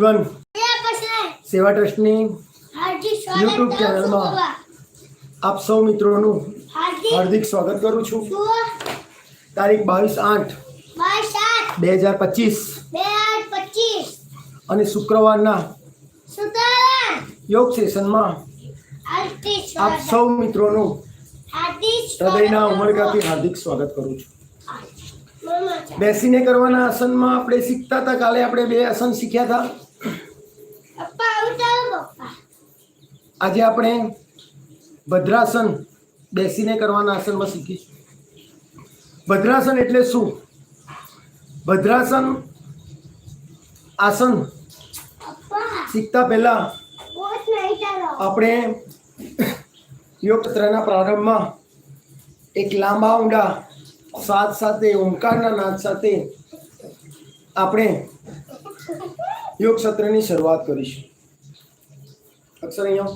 નવજીવન સેવા ટ્રસ્ટની યુટ્યુબ ચેનલમાં. આપ સૌ મિત્રોનું હાર્દિક સ્વાગત કરું છું. તારીખ બાવીસ આઠ બે હજાર પચીસ અને શુક્રવારના યોગ સેશનમાં આપ સૌ મિત્રોનું હૃદયના ઉમળકાથી હાર્દિક સ્વાગત કરું છું. બેસીને કરવાના આસનમાં આપણે શીખતા હતા. કાલે આપણે બે આસન શીખ્યા હતા. આજે આપણે ભદ્રાસન બેસીને કરવાના આસનમાં શીખીશું. ભદ્રાસન એટલે શું? ભદ્રાસન આસન શીખતા પહેલા આપણે યોગ સત્રના પ્રારંભમાં એક લાંબા ઊંડા સાથ સાથે, ઓંકારના નાદ સાથે આપણે યોગ સત્રની શરૂઆત કરીશું. અક્ષર અહીંયા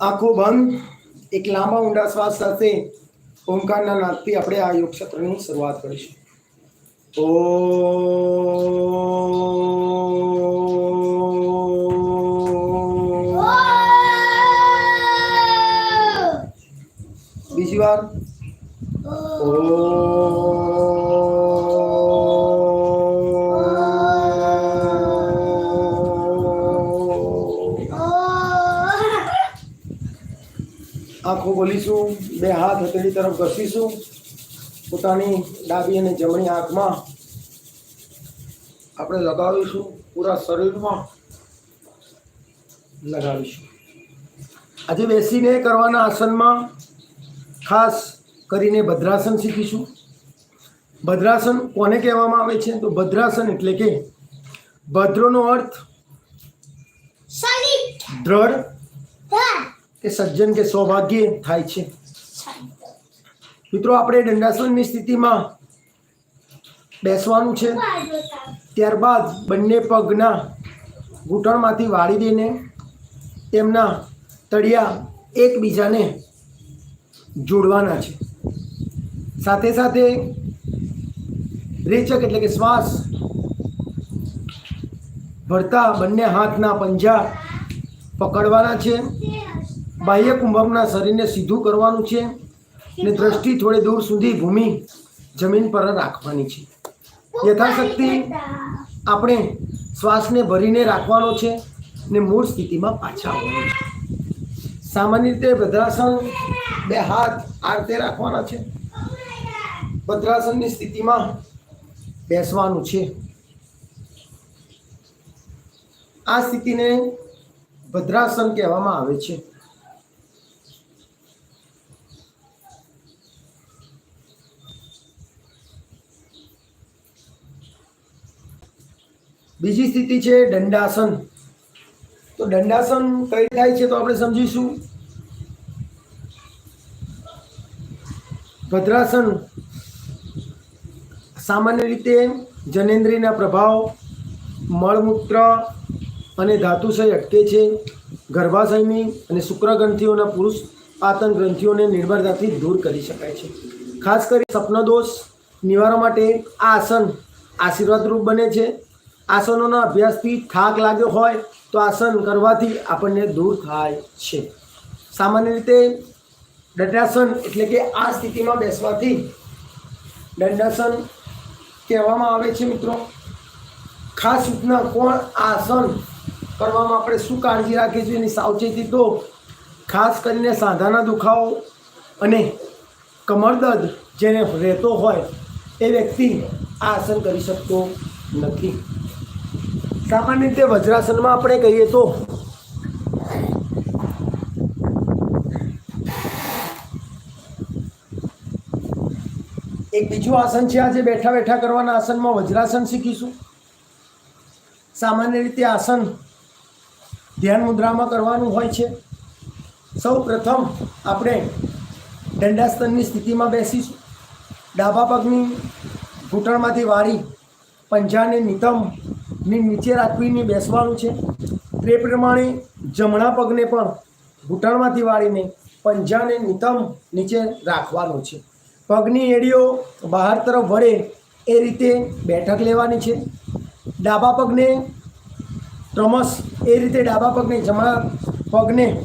આંખો બંધ, એક લાંબા ઊંડા શ્વાસ સાથે ઓંકારના નાદથી આપણે આ યોગ સત્રની શરૂઆત કરીશું. ઓ આંખો બોલીશું બે હાથ હથેળી તરફ ઘસીશું પોતાની ડાબી અને જમણી આંખમાં આપણે લગાવીશું પૂરા શરીરમાં લગાવીશું. આજે બેસીને કરવાના આસનમાં ખાસ કરીને ભદ્રાસન શીખીશું. ભદ્રાસન કોને કહેવામાં આવે છે? તો ભદ્રાસન એટલે કે ભદ્રનો અર્થ દ્રઢ. કે સજ્જન કે સૌભાગ્ય થાય છે. મિત્રો, આપણે દંડાસનની સ્થિતિમાં બેસવાનું છે. ત્યારબાદ બંને પગના ઘૂંટણમાંથી વાળી દઈને તેમના તળિયા એકબીજાને જોડવાના છે. સાથે સાથે રેચક એટલે કે શ્વાસ ભરતા બંને હાથના પંજા પકડવાના છે. બાહ્ય કુંભકના શરીરને સીધું કરવાનું છે ને દ્રષ્ટિ થોડે દૂર સુધી ભૂમિ જમીન પર રાખવાની છે. યથાશક્તિ આપણે શ્વાસને ભરીને રાખવાનો છે ને મૂળ સ્થિતિમાં પાછા આવવાનું છે. સામાન્ય રીતે ભદ્રાસન બે હાથ આ રીતે રાખવાના છે. ભદ્રાસનની સ્થિતિમાં બેસવાનું છે. આ સ્થિતિને ભદ્રાસન કહેવામાં આવે છે. બીજી સ્થિતિ છે દંડાસન. તો દંડાસન કઈ થાય છે તો આપણે સમજીશું? ભદ્રાસન. સામાન્ય રીતે જનેન્દ્રિયના પ્રભાવ, મળમૂત્ર અને ધાતુશય અટકે છે. ગર્ભાશયની અને શુક્રગ્રંથિઓના પુરુષ પાતન ગ્રંથિઓને નિર્ભરતાથી દૂર કરી શકાય છે. ખાસ કરી સપનદોષ નિવારવા માટે આ આસન આશીર્વાદરૂપ બને છે. આસનોના અભ્યાસથી થાક લાગ્યો હોય તો આસન કરવાથી આપણને દૂર થાય છે. સામાન્ય રીતે દંડાસન એટલે કે આ સ્થિતિમાં બેસવાથી દંડાસન કહેવામાં આવે છે મિત્રો. ખાસ સૂચના કોણ આસન કરવામાં આપણે શું કાળજી રાખીએ છીએ એની સાવચેતી તો ખાસ કરીને સાંધાના દુખાવો અને કમર દર્દ જેને રહેતો હોય એ વ્યક્તિ આ આસન કરી શકતો નથી. સામાન્ય રીતે વજ્રાસનમાં આપણે કહીએ તો એક બીજું આસન છે, આજે બેઠા બેઠા કરવાના આસનમાં વજ્રાસન શીખીશું. સામાન્ય રીતે આસન ધ્યાન મુદ્રામાં કરવાનું હોય છે. સૌ પ્રથમ આપણે દંડાસ્તનની સ્થિતિમાં બેસીશું. ડાબા પગની ઘૂંટણમાંથી વાળી પંજાને નિતમની નીચે રાખવીને બેસવાનું છે. તે પ્રમાણે જમણા પગને પણ ઘૂંટણમાંથી વાળીને પંજાને નિતમ નીચે રાખવાનો છે. પગની એડીઓ બહાર તરફ વળે એ રીતે બેઠક લેવાની છે. ડાબા પગને ક્રમશ એ રીતે ડાબા પગને જમણા પગને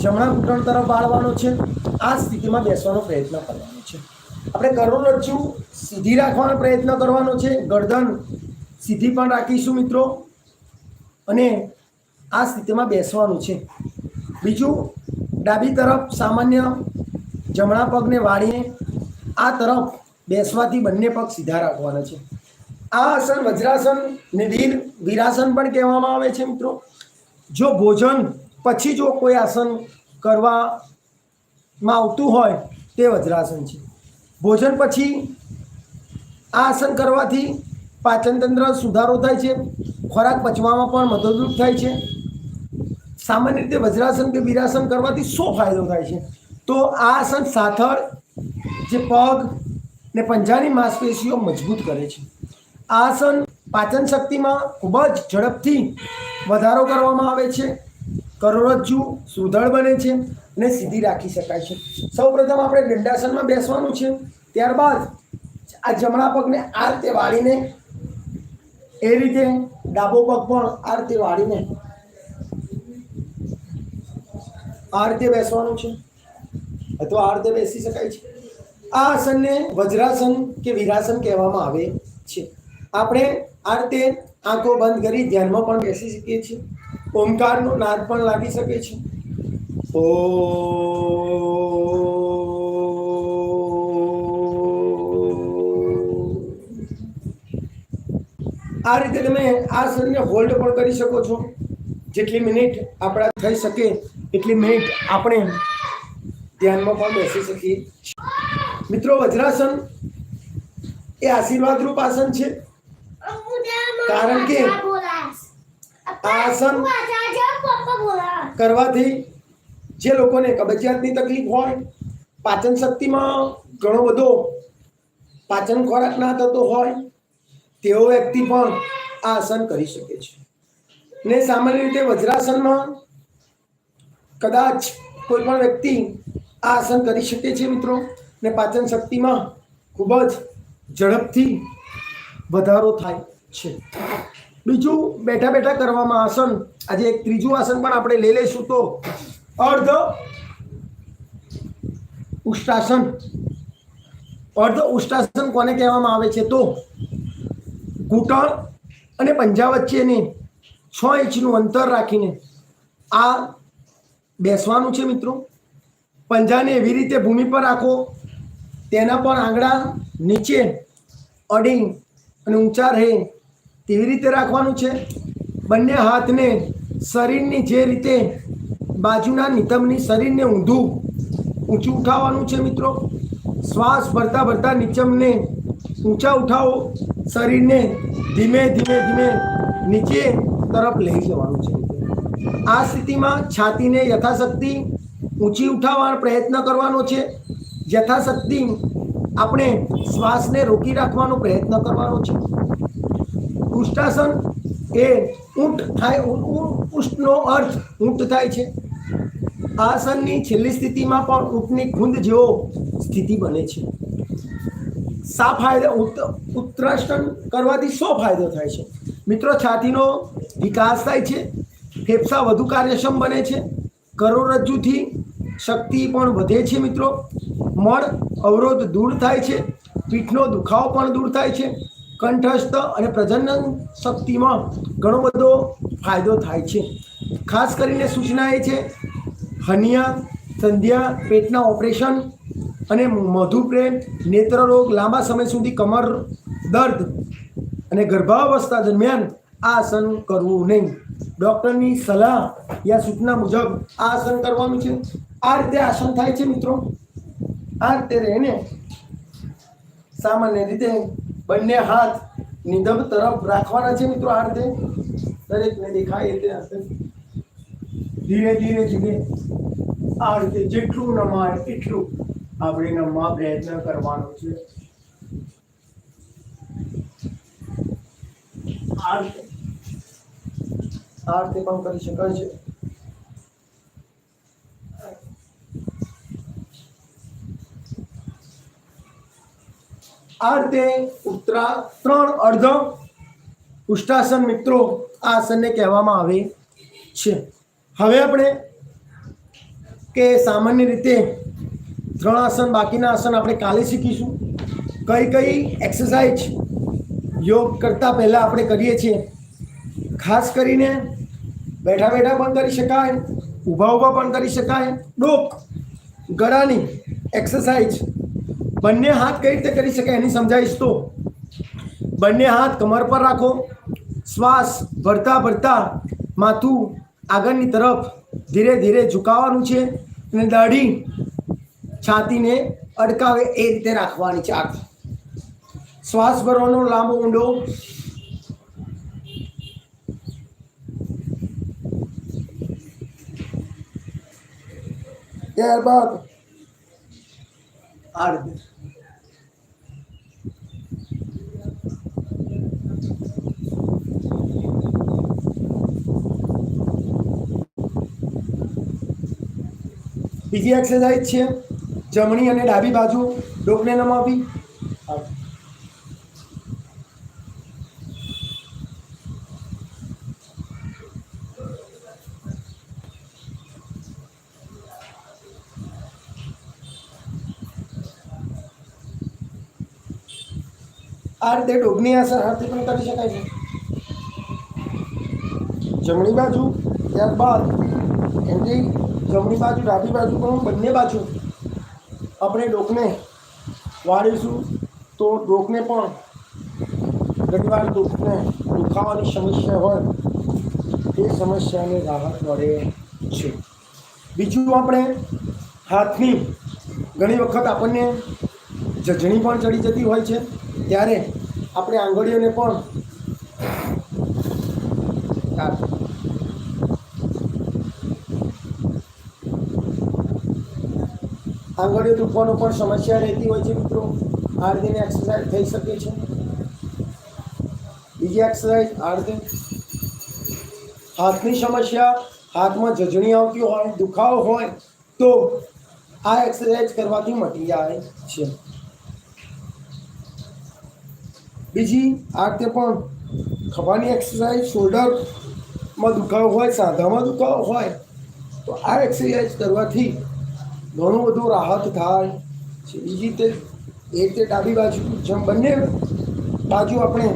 જમણા ઘૂંટણ તરફ વાળવાનો છે. આ સ્થિતિમાં બેસવાનો પ્રયત્ન કરવાનો છે. આપણે કરોડરજ્જુ સીધી રાખવાનો પ્રયત્ન કરવાનો છે. ગરદન સીધી પણ રાખીશું મિત્રો. અને આ સ્થિતિમાં બેસવાનું છે. બીજું, ડાબી તરફ સામાન્ય જમણા પગને વાળીને આ તરફ બેસવાથી બંને પગ સીધા રાખવાના છે. આ આસન વજ્રાસન ને વીર વીરાસન પણ કહેવામાં આવે છે મિત્રો. જો ભોજન પછી જો કોઈ આસન કરવામાં આવતું હોય તે વજ્રાસન છે. ભોજન પછી આ આસન કરવાથી પાચન તંત્ર સુધારો થાય છે, ખોરાક પચવામાં પણ મદદરૂપ થાય છે. સામાન્ય રીતે વજ્રાસન કે વિરાસન કરવાથી શું ફાયદો થાય છે? તો આ આસન સાથળ, જે પગ ને પંજાની માંસપેશીઓ મજબૂત કરે છે. આ આસન પાચન શક્તિમાં ખૂબ જ ઝડપથી વધારો કરવામાં આવે છે, કરોડરજ્જુ સુદળ બને છે અને સીધી રાખી શકાય છે. સૌપ્રથમ આપણે દંડાસનમાં બેસવાનું છે, ત્યારબાદ આ જમણા પગને આ રીતે વાળીને એ રીતે ડાબો પગ પણ આ રીતે વાળીને આ રીતે બેસવાનું છે અથવા આ રીતે બેસી શકાય છે. આ આસનને વજ્રાસન કે વિરાસન કહેવામાં આવે છે. આપણે આ રીતે આંખો બંધ કરી ધ્યાનમાં પણ બેસી શકીએ છીએ. ઓમકારનો નાદ પણ લાગી શકે છે. ઓ આ રીતે તમે આ આસનને હોલ્ડ પણ કરી શકો છો. જેટલી મિનિટ આપણા થઈ શકે, એટલી મિનિટ આપણે ધ્યાનમાં પણ બેસી શકીએ. મિત્રો, વજ્રાસન એ આશીર્વાદરૂપ આસન છે. કારણ કે આસન કરવાથી જે લોકોને કબજિયાતની તકલીફ હોય, પાચન શક્તિમાં ઘણો બધો પાચન ખોરાક ના થતો હોય તેવો વ્યક્તિ પણ આ આસન કરી શકે છે. ને સામાન્ય રીતે વજ્રાસનમાં કદાચ કોઈ પણ વ્યક્તિ આ આસન કરી શકે છે મિત્રો. ને પાચન શક્તિમાં ખૂબ જ ઝડપથી વધારો થાય છે. બીજું બેઠા બેઠા કરવામાં આસન, આજે એક ત્રીજું આસન પણ આપણે લઈ લઈશું તો અર્ધ ઉષ્ટાસન અર્ધ ઉષ્ટાસન કોને કહેવામાં આવે છે તો ઘૂંટણ અને પંજા વચ્ચેને છ ઇંચનું અંતર રાખીને આ બેસવાનું છે મિત્રો. પંજાને એવી રીતે ભૂમિ પર રાખો, તેના પર આંગળા નીચે અડી અને ઊંચા રહે તેવી રીતે રાખવાનું છે. બંને હાથને શરીરની જે રીતે બાજુના નિતમની શરીરને ઊંધું ઊંચું ઉઠાવવાનું છે મિત્રો. શ્વાસ ભરતા ભરતા નિચમને ઊંચા ઉઠાવો. શરીરને ધીમે ધીમે ધીમે નીચે તરફ લઈ જવાનું છે. આ સ્થિતિમાં છાતીને યથાશક્તિ ઊંચી ઉઠાવવાનો પ્રયત્ન કરવાનો છે. યથાશક્તિ આપણે શ્વાસને રોકી રાખવાનો પ્રયત્ન કરવાનો છે. ઉષ્ટાસન એ ઊંટ થાય ઉષ્ટનો અર્થ ઊંટ થાય છે. આસનની છેલ્લી સ્થિતિમાં પણ ઊંટની ખૂંદ જેવો સ્થિતિ બને છે. શા ફાયદો? ઉત્ત- ઉત્તરાસન કરવાથી શો ફાયદો થાય છે? મિત્રો, છાતીનો વિકાસ થાય છે, ફેફસા વધુ કાર્યક્ષમ બને છે, કરોડરજ્જુથી શક્તિ પણ વધે છે મિત્રો, મળ અવરોધ દૂર થાય છે, પીઠનો દુખાવો પણ દૂર થાય છે, કંઠસ્થ અને પ્રજનન શક્તિમાં ઘણો બધો ફાયદો થાય છે. ખાસ કરીને સૂચના એ છે, હનિયા, સંધ્યા, પેટના ઓપરેશન અને મધુપ્રેમ નેત્રરોગ લાંબા સમય સુધી કમર, દર્દ અને ગર્ભાવસ્થા દરમિયાન આ આસન કરવું નહીં. ડૉક્ટરની સલાહ યા સૂચના મુજબ આ આસન કરવાનું છે. આ રીતે આસન થાય છે મિત્રો. આ રીતે રહીને સામાન્ય રીતે બંને હાથ નિધબ તરફ રાખવાના છે મિત્રો આ રીતે. દરેકને દેખાય એ આસન. ધીરે ધીરે ધીરે આ રીતે જેટલું નમાય એટલું આપણે નમવા પ્રયત્ન કરવાનો છે. આ રીતે પણ આ રીતે ઉત્તરા ત્રણ અર્ધ ઉષ્ટાસન મિત્રો આસનને કહેવામાં આવે છે. હવે આપણે કે સામાન્ય રીતે ત્રણ આસન, બાકીના આસન આપણે કાલે શીખીશું. કઈ કઈ એક્સરસાઇઝ યોગ કરતાં પહેલાં આપણે કરીએ છીએ. ખાસ કરીને બેઠા બેઠા પણ કરી શકાય, ઊભા ઊભા પણ કરી શકાય. ડોક, ગળાની એક્સરસાઇઝ બંને હાથ કઈ રીતે કરી શકાય એની સમજાવીશ તો. બંને હાથ કમર પર રાખો. શ્વાસ ભરતા ભરતા માથું આગળની તરફ ધીરે ધીરે ઝુકાવવાનું છે. અને દાઢી છાતીને અડકાવે એ રીતે રાખવાની છે આંખ. શ્વાસ ભરવાનો લાંબો ઊંડો. ત્યારબાદ આ રીતે બીજી એક્સરસાઇઝ છે. જમણી અને ડાબી બાજુ ડોકને નમાવી આ રીતે ડોગની આસન હાથથી પણ કરી શકાય છે. જમણી બાજુ ત્યારબાદ એમની જમણી બાજુ ડાબી બાજુ પણ બંને બાજુ આપણે ડોકને વાળીશું તો ડોકને પણ ઘણીવાર દુઃખને દુખાવાની સમસ્યા હોય એ સમસ્યાને રાહત મળે છે. બીજું આપણે હાથની ઘણી વખત આપણને જજણી પણ ચડી જતી હોય છે. ત્યારે આપણે આંગળીઓને પણ આંગળીઓ દુખવાનો પણ સમસ્યા રહેતી હોય છે મિત્રો. આ એક્સરસાઇઝ થઈ શકે છે. બીજી એક્સરસાઇઝ આ હાથની સમસ્યા, હાથમાં જજણી આવતી હોય, દુખાવો હોય, તો આ એક્સરસાઇઝ કરવાથી મટી જાય છે. બીજી આ પણ ખભાની એક્સરસાઇઝ શોલ્ડરમાં દુખાવો હોય, સાંધામાં દુખાવો હોય, તો આ એક્સરસાઇઝ કરવાથી ઘણું બધું રાહત થાય છે. બીજી રીતે એ રીતે ડાબી બાજુ, જેમ બંને બાજુ આપણે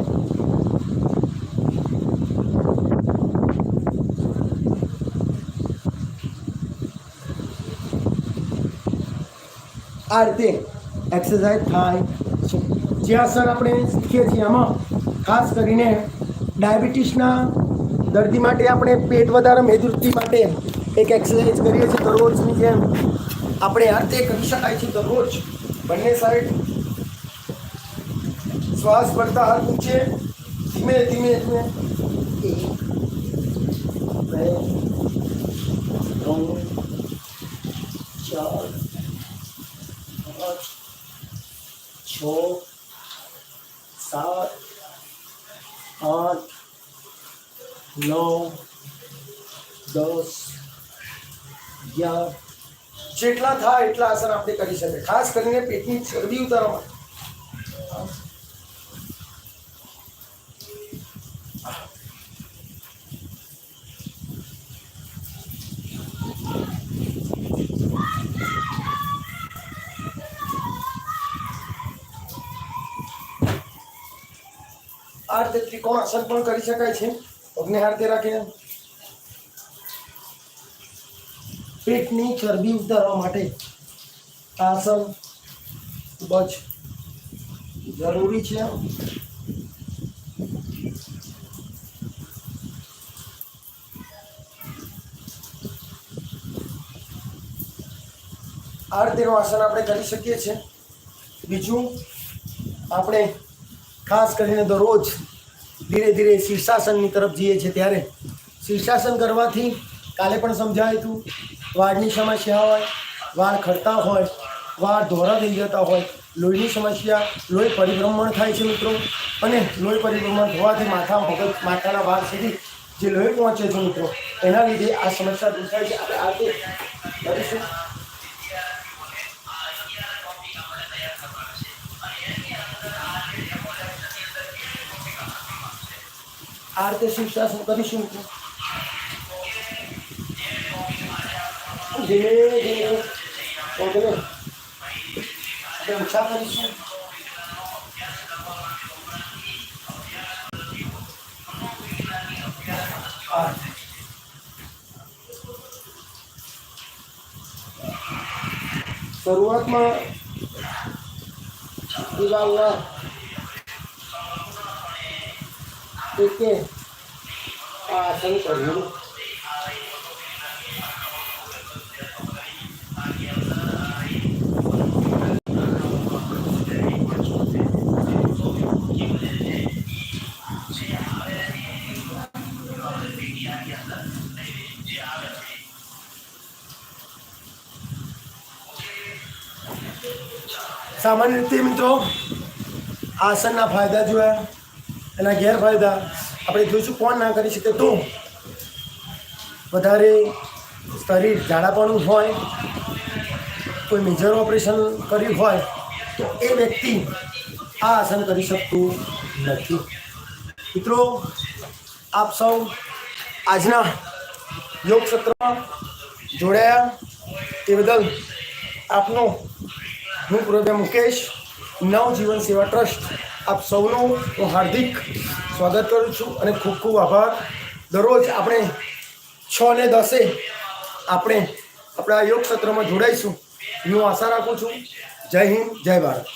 આ રીતે એક્સરસાઇઝ થાય છે. જે આસન આપણે શીખીએ છીએ આમાં, ખાસ કરીને ડાયાબિટીસના દર્દી માટે આપણે પેટ વધારે મેદવૃત્તિ માટે એક એક્સરસાઇઝ કરીએ છીએ દરરોજની જેમ. આપણે આ રીતે કરી શકાય છે દરરોજ બંને સાઈડ શ્વાસ ભરતા હાથ ઊંચે ધીમે ધીમે ધીમે. એક, બે, ત્રણ, ચાર, પાંચ, છ, સાત, આઠ, નવ, દસ, અગિયાર જેટલા થાય એટલા આસન આપણે કરી શકીએ ખાસ કરીને પેટની ચરબી ઉતારવા આ રીતે ત્રિકોણ આસન પણ કરી શકાય છે? આ રાખીને. પેટની ચરબી ઉતારવા માટે આસન ખૂબ જ જરૂરી છે. આ રીતેનું આસન આપણે કરી શકીએ છીએ. બીજું આપણે ખાસ કરીને દરરોજ ધીરે ધીરે શીર્ષાસનની તરફ જઈએ છીએ ત્યારે. શીર્ષાસન કરવાથી કાલે પણ સમજાયું હતું વાળની સમસ્યા હોય, વાળ ખડતા હોય, વાળ ધોરા થઈ જતા હોય, લોહીની સમસ્યા, લોહી પરિભ્રમણ થાય છે મિત્રો. અને લોહી પરિભ્રમણ થવાથી માથા, મગજ, માથાના વાળ સુધી જે લોહી પહોંચે છે મિત્રો, એના લીધે આ સમસ્યા દૂર થાય છે. આપણે આજે કરીશું. આ રીતે શિક્ષાસન કરીશું મિત્રો. ધીમે ધીમે પગને આપણે ઓછા કરીશું શરૂઆતમાં ઉલા ઉલા કે આ આસન કર્યું. સામાન્ય રીતે મિત્રો, આસનના ફાયદા જોયા, એના ગેરફાયદા. આપણે જોઈશું કોણ ના કરી શકે તો. વધારે શરીર જાડાપણું હોય, કોઈ મેજર ઓપરેશન કર્યું હોય, તો એ વ્યક્તિ આ આસન કરી શકતું નથી. મિત્રો, આપ સૌ આજના યોગ સત્રમાં જોડાયા. તે બદલ આપનો હું પૂર્વ મુકેશ, નવજીવન સેવા ટ્રસ્ટ. આપ સૌનું હું હાર્દિક સ્વાગત કરું છું અને ખૂબ ખૂબ આભાર. દરરોજ આપણે છ ને દસે આપણે આપણા યોગ સત્રમાં જોડાઈશું. હું આશા રાખું છું. જય હિન્દ, જય ભારત.